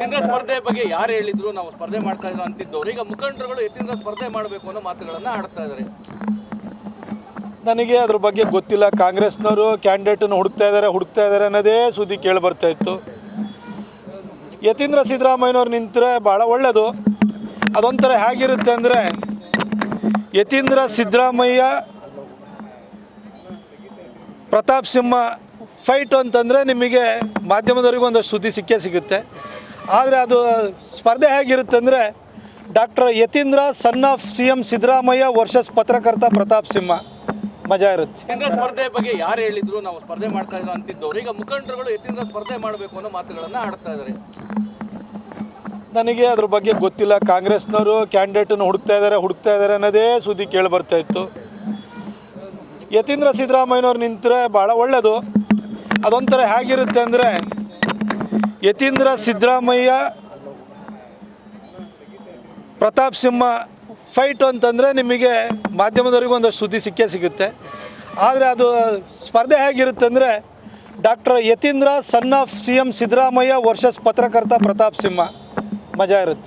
ಯತೀಂದ್ರ ಸ್ಪರ್ಧೆ ಬಗ್ಗೆ ಯಾರು ಹೇಳಿದ್ರು, ನಾವು ಸ್ಪರ್ಧೆ ಮಾಡ್ತಾ ಇದ್ರು ಅಂತಿದ್ದವ್ರು. ಈಗ ಮುಖಂಡರುಗಳು ಯತೀಂದ್ರ ಸ್ಪರ್ಧೆ ಮಾಡಬೇಕು ಅನ್ನೋ ಮಾತುಗಳನ್ನ ಆಡ್ತಾ ಇದ್ದಾರೆ. ನನಗೆ ಅದ್ರ ಬಗ್ಗೆ ಗೊತ್ತಿಲ್ಲ. ಕಾಂಗ್ರೆಸ್ನವರು ಕ್ಯಾಂಡಿಡೇಟನ್ನು ಹುಡುಕ್ತಾ ಇದ್ದಾರೆ ಹುಡುಕ್ತಾ ಇದ್ದಾರೆ ಅನ್ನೋದೇ ಸುದ್ದಿ ಕೇಳಿ ಬರ್ತಾ ಇತ್ತು. ಯತೀಂದ್ರ ಸಿದ್ದರಾಮಯ್ಯನವ್ರು ನಿಂತರೆ ಭಾಳ ಒಳ್ಳೆಯದು ಅದೊಂಥರ ಹೇಗಿರುತ್ತೆ ಅಂದರೆ, ಯತೀಂದ್ರ ಸಿದ್ದರಾಮಯ್ಯ, ಪ್ರತಾಪ್ ಸಿಂಹ ಫೈಟ್ ಅಂತಂದರೆ ನಿಮಗೆ ಮಾಧ್ಯಮದವರಿಗೂ ಒಂದಷ್ಟು ಸುದ್ದಿ ಸಿಕ್ಕೇ ಸಿಗುತ್ತೆ. ಆದರೆ ಅದು ಸ್ಪರ್ಧೆ ಹೇಗಿರುತ್ತೆ ಅಂದರೆ doctor Yathindra son of C M Siddaramaiah versus ಪತ್ರಕರ್ತ ಪ್ರತಾಪ್ ಸಿಂಹ. ಮಜಾ ಇರುತ್ತೆ. ಯತೀಂದ್ರ ಸ್ಪರ್ಧೆ ಬಗ್ಗೆ ಯಾರು ಹೇಳಿದ್ರು ನಾವು ಸ್ಪರ್ಧೆ ಮಾಡ್ತಾ ಇದ್ರು ಅಂತಿದ್ದವ್ರು. ಈಗ ಮುಖಂಡರುಗಳು ಯತೀಂದ್ರ ಸ್ಪರ್ಧೆ ಮಾಡಬೇಕು ಅನ್ನೋ ಮಾತುಗಳನ್ನು ಆಡ್ತಾ ಇದ್ದಾರೆ ನನಗೆ ಅದ್ರ ಬಗ್ಗೆ ಗೊತ್ತಿಲ್ಲ. ಕಾಂಗ್ರೆಸ್ನವರು ಕ್ಯಾಂಡಿಡೇಟನ್ನು ಹುಡುಕ್ತಾ ಇದ್ದಾರೆ ಹುಡುಕ್ತಾ ಇದ್ದಾರೆ ಅನ್ನೋದೇ ಸುದ್ದಿ ಕೇಳಿ ಬರ್ತಾ ಇತ್ತು. ಯತೀಂದ್ರ ಸಿದ್ದರಾಮಯ್ಯನವ್ರು ನಿಂತರೆ ಭಾಳ ಒಳ್ಳೆಯದು ಅದೊಂಥರ ಹೇಗಿರುತ್ತೆ ಅಂದರೆ ಯತೀಂದ್ರ ಸಿದ್ದರಾಮಯ್ಯ, ಪ್ರತಾಪ್ ಸಿಂಹ ಫೈಟ್ ಅಂತಂದರೆ ನಿಮಗೆ ಮಾಧ್ಯಮದವರಿಗೂ ಒಂದಷ್ಟು ಸುದ್ದಿ ಸಿಕ್ಕೇ ಸಿಗುತ್ತೆ. ಆದರೆ ಅದು ಸ್ಪರ್ಧೆ ಹೇಗಿರುತ್ತೆ ಅಂದರೆ doctor Yathindra son of C M Siddaramaiah versus ಪತ್ರಕರ್ತ ಪ್ರತಾಪ್ ಸಿಂಹ. ಮಜಾ ಇರುತ್ತೆ.